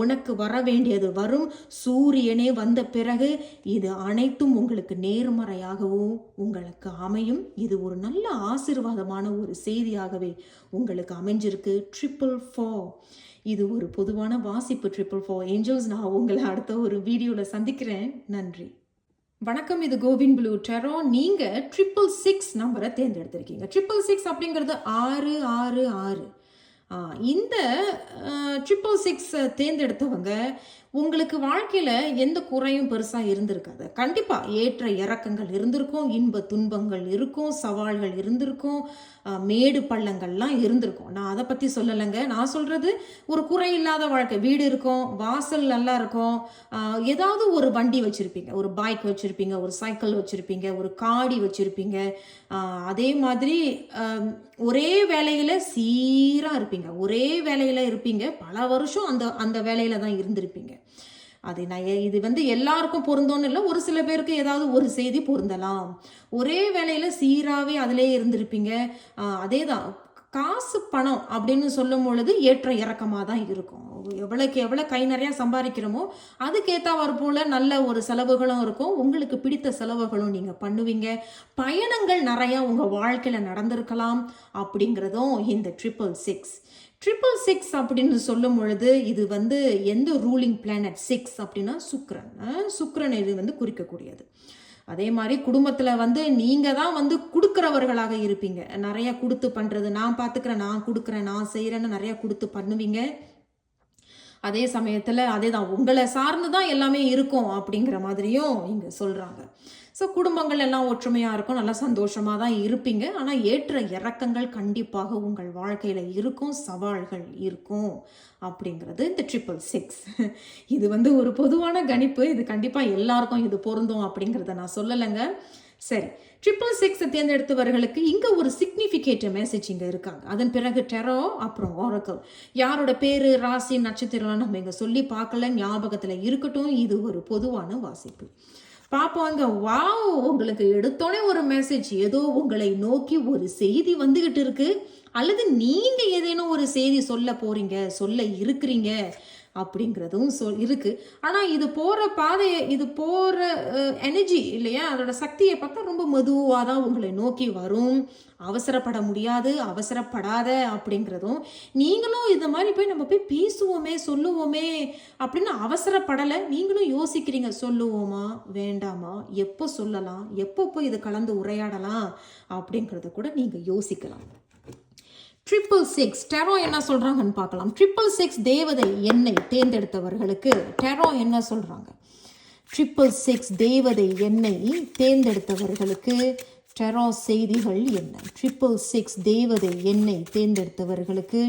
உனக்கு வர வேண்டியது வரும். சூரியனே வந்த பிறகு இது அனைத்தும் உங்களுக்கு நேர்மறையாகவும் உங்களுக்கு அமையும். இது ஒரு நல்ல ஆசிர்வாதமான ஒரு செய்தியாகவே உங்களுக்கு அமைஞ்சிருக்கு. ட்ரிபிள் ஃபோர் இது ஒரு பொதுவான வாசிப்பு ட்ரிபிள் ஃபோர் ஏஞ்சல்ஸ் நான் உங்களை அடுத்த ஒரு வீடியோவில் சந்திக்கிறேன். நன்றி. வணக்கம் இது கோவின் ப்ளூ டெரோ. நீங்கள் ட்ரிபிள் சிக்ஸ் நம்பரை தேர்ந்தெடுத்திருக்கீங்க. ட்ரிபிள் சிக்ஸ் அப்படிங்கிறது ஆறு ஆறு ஆறு. இந்த ட்ரிபிள் சிக்ஸை தேர்ந்தெடுத்தவங்க உங்களுக்கு வாழ்க்கையில் எந்த குறையும் பெருசாக இருந்திருக்காது. கண்டிப்பாக ஏற்ற இறக்கங்கள் இருந்திருக்கும் இன்ப துன்பங்கள் இருக்கும் சவால்கள் இருந்திருக்கும் மேடு பள்ளங்கள்லாம் இருந்திருக்கும். நான் அதை பற்றி சொல்லலைங்க. நான் சொல்கிறது ஒரு குறை இல்லாத வாழ்க்கை. வீடு இருக்கும் வாசல் நல்லா இருக்கும். ஏதாவது ஒரு வண்டி வச்சுருப்பீங்க. ஒரு பைக் வச்சுருப்பீங்க ஒரு சைக்கிள் வச்சுருப்பீங்க ஒரு காடி வச்சுருப்பீங்க. அதே மாதிரி ஒரே வேலையில் சீராக இருப்பீங்க. ஒரே வேலையில் இருப்பீங்க. பல வருஷம் அந்த அந்த வேலையில் தான் இருந்திருப்பீங்க. அது நான் இது வந்து எல்லாருக்கும் பொருந்தோன்னு இல்லை ஒரு சில பேருக்கு ஏதாவது ஒரு செய்தி பொருந்தலாம். ஒரே வேலையில் சீராகவே அதிலே இருந்திருப்பீங்க. அதே தான் காசு பணம் அப்படின்னு சொல்லும் பொழுது ஏற்ற இறக்கமாக தான் இருக்கும். எவ்வளோக்கு எவ்வளோ கை நிறையா சம்பாதிக்கிறோமோ அதுக்கேற்றவாறு போல் நல்ல ஒரு செலவுகளும் இருக்கும். உங்களுக்கு பிடித்த செலவுகளும் நீங்கள் பண்ணுவீங்க. பயணங்கள் நிறையா உங்கள் வாழ்க்கையில் நடந்திருக்கலாம் அப்படிங்கிறதும் இந்த ட்ரிபிள் சிக்ஸ் ட்ரிபிள் சிக்ஸ் அப்படின்னு சொல்லும் பொழுது இது வந்து எந்த ரூலிங் பிளானட் சிக்ஸ் அப்படின்னா சுக்ரன் சுக்ரன் இது வந்து குறிக்கக்கூடியது. அதே மாதிரி குடும்பத்தில் வந்து நீங்கள் தான் வந்து கொடுக்குறவர்களாக இருப்பீங்க. நிறைய கொடுத்து பண்ணுறது நான் பார்த்துக்கிறேன் நான் கொடுக்குறேன் நான் செய்கிறேன்னு நிறைய கொடுத்து பண்ணுவீங்க. அதே சமயத்தில் அதே தான் உங்களை சார்ந்து தான் எல்லாமே இருக்கும் அப்படிங்கிற மாதிரியும் இங்கே சொல்கிறாங்க ஸோ குடும்பங்கள் எல்லாம் ஒற்றுமையாக இருக்கும். நல்லா சந்தோஷமாக தான் இருப்பீங்க. ஆனால் ஏற்ற இறக்கங்கள் கண்டிப்பாக உங்கள் வாழ்க்கையில் இருக்கும். சவால்கள் இருக்கும் அப்படிங்கிறது இந்த ட்ரிபிள் சிக்ஸ் இது வந்து ஒரு பொதுவான கணிப்பு. இது கண்டிப்பாக எல்லாருக்கும் இது பொருந்தும் அப்படிங்கிறத நான் சொல்லலைங்க. சரி. ட்ரிபிள் சிக்ஸ் தேர்ந்தெடுத்தவர்களுக்கு இங்கே ஒரு சிக்னிஃபிகேட்டிவ் மெசேஜ் இங்கே இருக்காங்க. அதன் பிறகு டெரோ அப்புறம் ஓரக்கல் யாரோட பேர் ராசி நட்சத்திரம்லாம் நம்ம இங்கே சொல்லி பார்க்கல. ஞாபகத்தில் இருக்கட்டும். இது ஒரு பொதுவான வாசிப்பு. பார்ப்போங்க வாவ் உங்களுக்கு எடுத்தோடனே ஒரு மெசேஜ் ஏதோ உங்களை நோக்கி ஒரு செய்தி வந்துகிட்டு இருக்கு. அல்லது நீங்க ஏதேனும் ஒரு செய்தி சொல்ல போறீங்க சொல்ல இருக்கிறீங்க. அப்படிங்கிறதும் சொல் இருக்குது ஆனால் இது போகிற பாதையை இது போகிற எனர்ஜி இல்லையா? அதோட சக்தியை பார்த்தா ரொம்ப மெதுவாக தான் உங்களை நோக்கி வரும். அவசரப்பட முடியாது அவசரப்படாத அப்படிங்கிறதும் நீங்களும் இந்த மாதிரி போய் நம்ம போய் பேசுவோமே சொல்லுவோமே அப்படின்னு அவசரப்படலை. நீங்களும் யோசிக்கிறீங்க சொல்லுவோமா வேண்டாமா எப்போ சொல்லலாம் எப்போ போய் இது கலந்து உரையாடலாம் அப்படிங்கிறத கூட நீங்கள் யோசிக்கலாம். ட்ரிபிள் சிக்ஸ் டெரோ என்ன சொல்கிறாங்கன்னு பார்க்கலாம். ட்ரிபிள் சிக்ஸ் தேவதை என்னை தேர்ந்தெடுத்தவர்களுக்கு டெரோ என்ன சொல்கிறாங்க ட்ரிபிள் சிக்ஸ் தேவதை என்னை தேர்ந்தெடுத்தவர்களுக்கு டெரோ செய்திகள் என்ன? ட்ரிபிள் சிக்ஸ் தேவதை என்னை தேர்ந்தெடுத்தவர்களுக்கு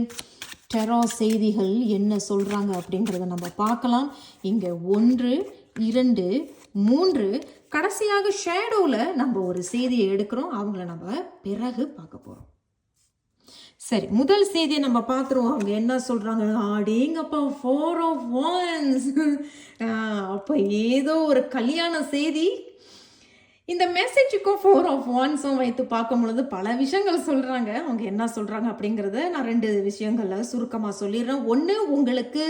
டெரோ செய்திகள் என்ன சொல்கிறாங்க அப்படிங்கிறத நம்ம பார்க்கலாம். இங்கே ஒன்று இரண்டு மூன்று. கடைசியாக ஷேடோவில் நம்ம ஒரு செய்தியை எடுக்கிறோம். அவங்கள நம்ம பிறகு பார்க்க போகிறோம் சரி முதல் செய்தியை நம்ம பார்த்துருவோம். அவங்க என்ன சொல்கிறாங்க அடேங்கப்பா ஃபோர் ஆஃப் ஒன்ஸ் அப்போ ஏதோ ஒரு கல்யாண செய்தி இந்த மெசேஜுக்கும் ஃபோர் ஆஃப் ஒன்ஸும் வைத்து பார்க்கும் பொழுது பல விஷயங்கள் சொல்கிறாங்க அவங்க என்ன சொல்கிறாங்க அப்படிங்கிறத நான் ரெண்டு விஷயங்களை சுருக்கமாக சொல்லிடுறேன். ஒன்று உங்களுக்கு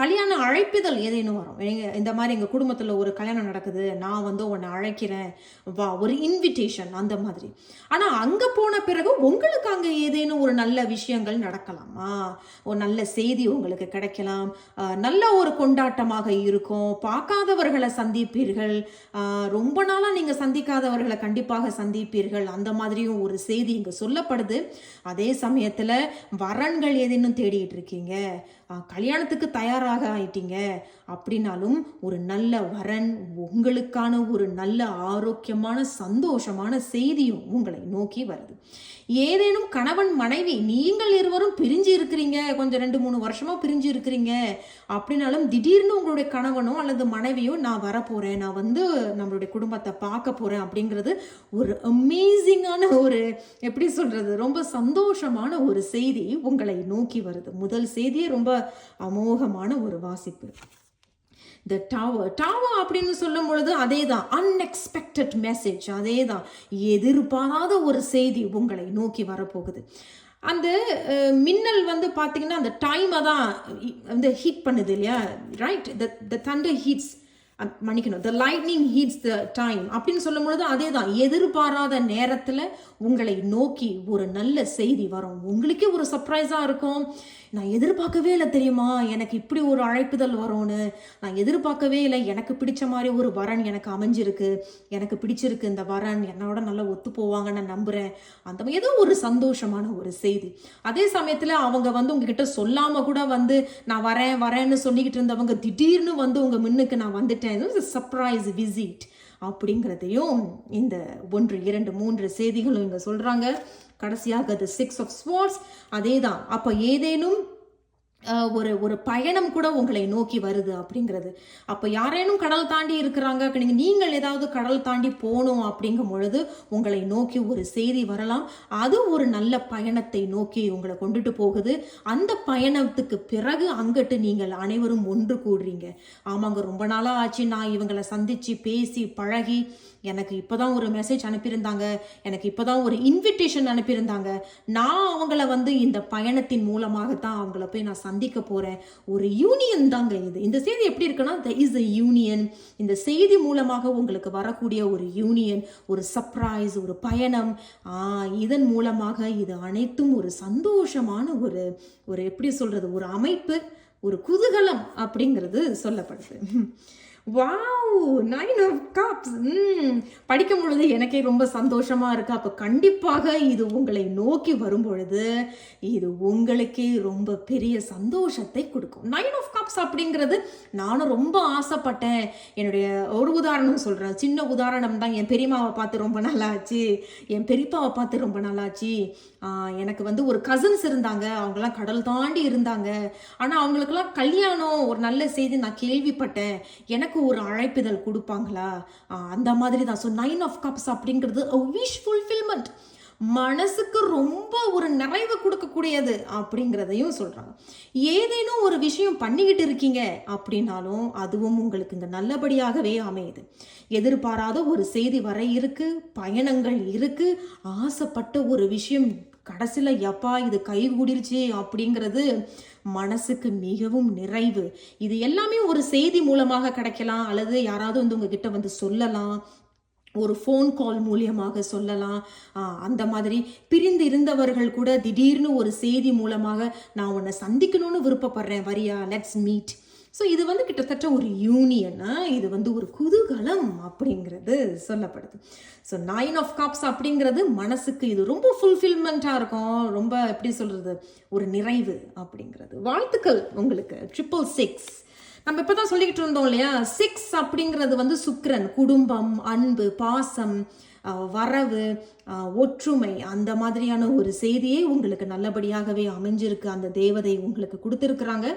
கல்யாண அழைப்புதல் ஏதேனும் வரும். எங்கள் இந்த மாதிரி எங்கள் குடும்பத்தில் ஒரு கல்யாணம் நடக்குது நான் வந்து உன்னை அழைக்கிறேன் வா ஒரு இன்விடேஷன் அந்த மாதிரி. ஆனால் அங்கே போன பிறகு உங்களுக்கு அங்கே ஏதேனும் ஒரு நல்ல விஷயங்கள் நடக்கலாமா? ஒரு நல்ல செய்தி உங்களுக்கு கிடைக்கலாம். நல்ல ஒரு கொண்டாட்டமாக இருக்கும். பார்க்காதவர்களை சந்திப்பீர்கள். ரொம்ப நாளாக நீங்கள் சந்திக்காதவர்களை கண்டிப்பாக சந்திப்பீர்கள். அந்த மாதிரியும் ஒரு செய்தி இங்கே சொல்லப்படுது. அதே சமயத்தில் வரன்கள் ஏதேனும் தேடிட்டு இருக்கீங்க. கல்யாணத்துக்கு தயாராக ஆயிட்டீங்க அப்படின்னாலும் ஒரு நல்ல வரன் உங்களுக்கான ஒரு நல்ல ஆரோக்கியமான சந்தோஷமான செய்தியும் உங்களை நோக்கி வருது. ஏதேனும் கணவன் மனைவி நீங்கள் இருவரும் பிரிஞ்சு இருக்கிறீங்க கொஞ்சம் ரெண்டு மூணு வருஷமா பிரிஞ்சு இருக்கிறீங்க அப்படின்னாலும் திடீர்னு உங்களுடைய கணவனோ அல்லது மனைவியோ நான் வரப்போறேன் நான் வந்து நம்மளுடைய குடும்பத்தை பார்க்க போறேன் அப்படிங்கிறது ஒரு அமேசிங்கான ஒரு எப்படி சொல்றது ரொம்ப சந்தோஷமான ஒரு செய்தி உங்களை நோக்கி வருது. முதல் செய்தியே ரொம்ப அமோகமான ஒரு வாசிப்பு. த டவர் டாவர் அப்படின்னு சொல்லும் பொழுது அதே தான் அன்எக்ஸ்பெக்டட் மெசேஜ் அதே தான் எதிர்பாராத ஒரு செய்தி உங்களை நோக்கி வரப்போகுது. அந்த மின்னல் வந்து பார்த்தீங்கன்னா அந்த டைமை தான் வந்து ஹீட் பண்ணுது இல்லையா? ரைட் த த தண்டர் ஹீட்ஸ் மன்னிக்கணும். த லைட்னிங் ஹீட்ஸ் த டைம் அப்படின்னு சொல்லும் பொழுது அதே தான் எதிர்பாராத நேரத்தில் உங்களை நோக்கி ஒரு நல்ல செய்தி வரும். உங்களுக்கே ஒரு சர்ப்ரைஸாக இருக்கும். நான் எதிர்பார்க்கவே இல்லை தெரியுமா? எனக்கு இப்படி ஒரு அழைப்புதல் வரும்னு. நான் எதிர்பார்க்கவே இல்லை. எனக்கு பிடிச்ச மாதிரி ஒரு வரன் எனக்கு அமைஞ்சிருக்கு. எனக்கு பிடிச்சிருக்கு இந்த வரன். என்னோட நல்லா ஒத்து போவாங்கன்னு நான் நம்புகிறேன் அந்த ஏதோ ஒரு சந்தோஷமான ஒரு செய்தி. அதே சமயத்தில் அவங்க வந்து உங்ககிட்ட சொல்லாமல் கூட வந்து நான் வரேன் வரேன்னு சொல்லிக்கிட்டு இருந்தவங்க திடீர்னு வந்து உங்கள் முன்னுக்கு நான் வந்துட்டேன். சர்ப்ரைஸ் விசிட் அப்படிங்கிறதையும் இந்த ஒன்று இரண்டு மூன்று செய்திகளும் இங்கே சொல்கிறாங்க கடைசியாக அது சிக்ஸ் ஆஃப் ஸ்வார்ட்ஸ் அதே தான் அப்போ ஏதேனும் ஒரு ஒரு பயணம் கூட உங்களை நோக்கி வருது அப்படிங்கிறது. அப்போ யாரேனும் கடல் தாண்டி இருக்கிறாங்க நீங்கள் நீங்கள் ஏதாவது கடல் தாண்டி போகணும் அப்படிங்கும் பொழுது உங்களை நோக்கி ஒரு செய்தி வரலாம். அது ஒரு நல்ல பயணத்தை நோக்கி உங்களை கொண்டுட்டு போகுது. அந்த பயணத்துக்கு பிறகு அங்கிட்டு நீங்கள் அனைவரும் ஒன்று கூடுறீங்க. ஆமாங்க ரொம்ப நாளாக ஆச்சு. நான் இவங்களை சந்தித்து பேசி பழகி எனக்கு இப்போதான் ஒரு மெசேஜ் அனுப்பியிருந்தாங்க. எனக்கு இப்போதான் ஒரு இன்விடேஷன் அனுப்பியிருந்தாங்க. நான் அவங்கள வந்து இந்த பயணத்தின் மூலமாகத்தான் அவங்கள போய் நான் சந்திக்க போகிறேன் ஒரு யூனியன் தாங்க இது. இந்த செய்தி எப்படி இருக்குன்னா த இஸ் அ யூனியன் இந்த செய்தி மூலமாக உங்களுக்கு வரக்கூடிய ஒரு யூனியன் ஒரு சர்ப்ரைஸ் ஒரு பயணம். இதன் மூலமாக இது அனைத்தும் ஒரு சந்தோஷமான ஒரு ஒரு எப்படி சொல்கிறது ஒரு அமைப்பு ஒரு குதூகலம் அப்படிங்கிறது சொல்லப்படுது. வாவ் நைன் ஆஃப் கப்ஸ் படிக்கும் பொழுது எனக்கே ரொம்ப சந்தோஷமாக இருக்கு. அப்போ கண்டிப்பாக இது உங்களை நோக்கி வரும் பொழுது இது உங்களுக்கே ரொம்ப பெரிய சந்தோஷத்தை கொடுக்கும். நைன் ஆஃப் கப்ஸ் அப்படிங்கிறது நானும் ரொம்ப ஆசைப்பட்டேன். என்னுடைய ஒரு உதாரணம் சொல்கிறேன் சின்ன உதாரணம் தான். என் பெரியம்மாவை பார்த்து ரொம்ப நல்லாச்சு என் பெரியப்பாவை பார்த்து ரொம்ப நல்லாச்சு எனக்கு வந்து ஒரு கசின்ஸ் இருந்தாங்க. அவங்கெல்லாம் கடல் தாண்டி இருந்தாங்க. ஆனால் அவங்களுக்கெல்லாம் கல்யாணம் ஒரு நல்ல செய்தி நான் கேள்விப்பட்டேன். எனக்கு ஒரு அழைப்பிதழ் கொடுப்பாங்களா? அந்த மாதிரி தான் ஸோ நைன் ஆஃப் கப்ஸ் அப்படிங்கிறது விஷ் ஃபுல்ஃபில்மெண்ட் மனசுக்கு ரொம்ப ஒரு நிறைவு கொடுக்கக்கூடியது அப்படிங்கிறதையும் சொல்கிறாங்க ஏதேனும் ஒரு விஷயம் பண்ணிக்கிட்டு இருக்கீங்க அப்படின்னாலும் அதுவும் உங்களுக்கு இங்கே நல்லபடியாகவே அமையுது. எதிர்பாராத ஒரு செய்தி வர இருக்கு பயணங்கள் இருக்கு ஆசைப்பட்ட ஒரு விஷயம் கடைசியில் எப்பா இது கைகூடிருச்சு அப்படிங்கிறது மனசுக்கு மிகவும் நிறைவு. இது எல்லாமே ஒரு செய்தி மூலமாக கிடைக்கலாம் அல்லது யாராவது வந்து உங்ககிட்ட வந்து சொல்லலாம் ஒரு ஃபோன் கால் மூலியமாக சொல்லலாம். அந்த மாதிரி பிரிந்து இருந்தவர்கள் கூட திடீர்னு ஒரு செய்தி மூலமாக நான் உன்னை சந்திக்கணும்னு விருப்பப்படுறேன் வரியா? லெட்ஸ் மீட் ஸோ இது வந்து கிட்டத்தட்ட ஒரு யூனியனா இது வந்து ஒரு குதூகலம் அப்படிங்கிறது சொல்லப்படுது. ஸோ நைன் ஆஃப் காப்ஸ் அப்படிங்கிறது மனசுக்கு இது ரொம்ப ஃபுல்ஃபில்மெண்ட்டாக இருக்கும். ரொம்ப எப்படி சொல்கிறது ஒரு நிறைவு அப்படிங்கிறது. வாழ்த்துக்கள் உங்களுக்கு. ட்ரிபிள் சிக்ஸ் நம்ம இப்போ தான் சொல்லிக்கிட்டு இருந்தோம் இல்லையா? சிக்ஸ் அப்படிங்கிறது வந்து சுக்கரன். குடும்பம் அன்பு பாசம் வரவு ஒற்றுமை. அந்த மாதிரியான ஒரு செய்தியே உங்களுக்கு நல்லபடியாகவே அமைஞ்சிருக்கு. அந்த தேவதை உங்களுக்கு கொடுத்துருக்குறாங்க.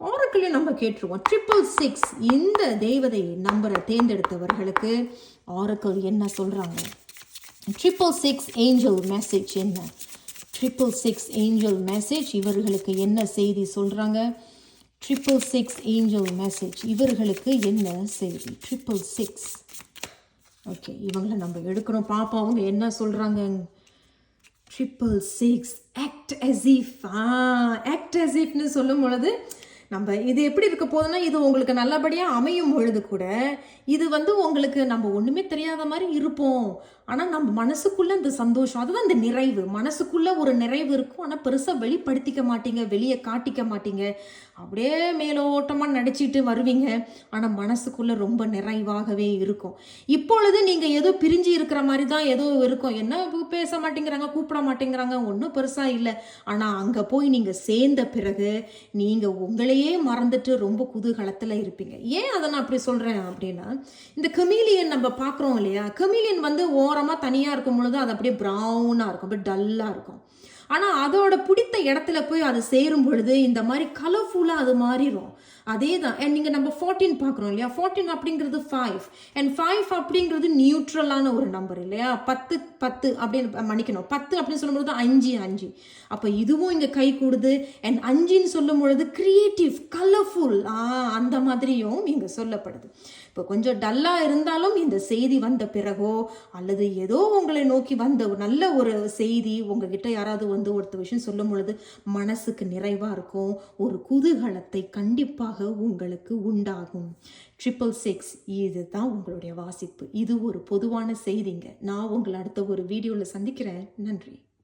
ஆரக்கிளை நம்ம கேட்டுருவோம் ட்ரிபிள் சிக்ஸ் இந்த தெய்வதை நம்பரை தேர்ந்தெடுத்தவர்களுக்கு ஆரக்கிள் என்ன சொல்கிறாங்க ட்ரிபிள் சிக்ஸ் ஏஞ்சல் மெசேஜ் என்ன? ட்ரிபிள் சிக்ஸ் ஏஞ்சல் மெசேஜ் இவர்களுக்கு என்ன செய்தி சொல்கிறாங்க ட்ரிபிள் சிக்ஸ் ஏஞ்சல் மெசேஜ் இவர்களுக்கு என்ன செய்தி? ட்ரிபிள் சிக்ஸ் ஓகே இவங்கள நம்ம எடுக்கணும் பார்ப்போம் அவங்க என்ன சொல்கிறாங்க triple six act as if act as இஃப்னு சொல்லும் பொழுது நம்ம இது எப்படி இருக்க போகுதுன்னா இது உங்களுக்கு நல்லபடியாக அமையும் பொழுது கூட இது வந்து உங்களுக்கு நம்ம ஒன்றுமே தெரியாத மாதிரி இருப்போம். ஆனால் நம்ம மனசுக்குள்ளே இந்த சந்தோஷம் அதுதான் இந்த நிறைவு. மனசுக்குள்ளே ஒரு நிறைவு இருக்கும். ஆனால் பெருசாக வெளிப்படுத்திக்க மாட்டீங்க வெளியே காட்டிக்க மாட்டீங்க. அப்படியே மேலோட்டமாக நடிச்சிட்டு வருவீங்க. ஆனால் மனசுக்குள்ளே ரொம்ப நிறைவாகவே இருக்கும். இப்பொழுது நீங்கள் ஏதோ பிரிஞ்சு இருக்கிற மாதிரி தான் ஏதோ இருக்கும். என்ன பேச மாட்டேங்கிறாங்க கூப்பிட மாட்டேங்கிறாங்க ஒன்றும் பெருசாக இல்லை. ஆனால் அங்கே போய் நீங்கள் சேர்ந்த பிறகு நீங்கள் உங்களையே மறந்துட்டு ரொம்ப குதூகலத்தில் இருப்பீங்க. ஏன் அதை நான் அப்படி சொல்கிறேன் அப்படின்னா இந்த கமீலியன் நம்ம பார்க்குறோம் இல்லையா? கமீலியன் வந்து ஓரமாக தனியாக இருக்கும் பொழுது அது அப்படியே ப்ரௌனாக இருக்கும் அப்படியே டல்லாக இருக்கும். ஆனால் அதோட பிடித்த இடத்துல போய் அது சேரும் பொழுது இந்த மாதிரி கலர்ஃபுல்லாக அது மாறிடும் அதே தான் அண்ட் நீங்கள் நம்ம ஃபோர்டீன் பார்க்குறோம் இல்லையா? ஃபோர்டீன் அப்படிங்கிறது ஃபைவ் அண்ட் ஃபைவ் அப்படிங்கிறது நியூட்ரலான ஒரு நம்பர் இல்லையா? பத்து பத்து அப்படின்னு மன்னிக்கணும். பத்து அப்படின்னு சொல்லும்பொழுது அஞ்சு அஞ்சு. அப்போ இதுவும் இங்கே கை கூடுது. அண்ட் அஞ்சுன்னு சொல்லும் பொழுது கிரியேட்டிவ் கலர்ஃபுல் அந்த மாதிரியும் இங்கே சொல்லப்படுது. இப்போ கொஞ்சம் டல்லாக இருந்தாலும் இந்த செய்தி வந்த பிறகோ அல்லது ஏதோ உங்களை நோக்கி வந்த நல்ல ஒரு செய்தி உங்ககிட்ட யாராவது வந்து ஒருத்த விஷயம் சொல்லும் பொழுது மனசுக்கு நிறைவாக இருக்கும். ஒரு குதூகலத்தை கண்டிப்பாக உங்களுக்கு உண்டாகும். ட்ரிபிள் சிக்ஸ் இதுதான் உங்களுடைய வாசிப்பு. இது ஒரு பொதுவான செய்திங்க. நான் உங்களை அடுத்த ஒரு வீடியோவில் சந்திக்கிறேன். நன்றி.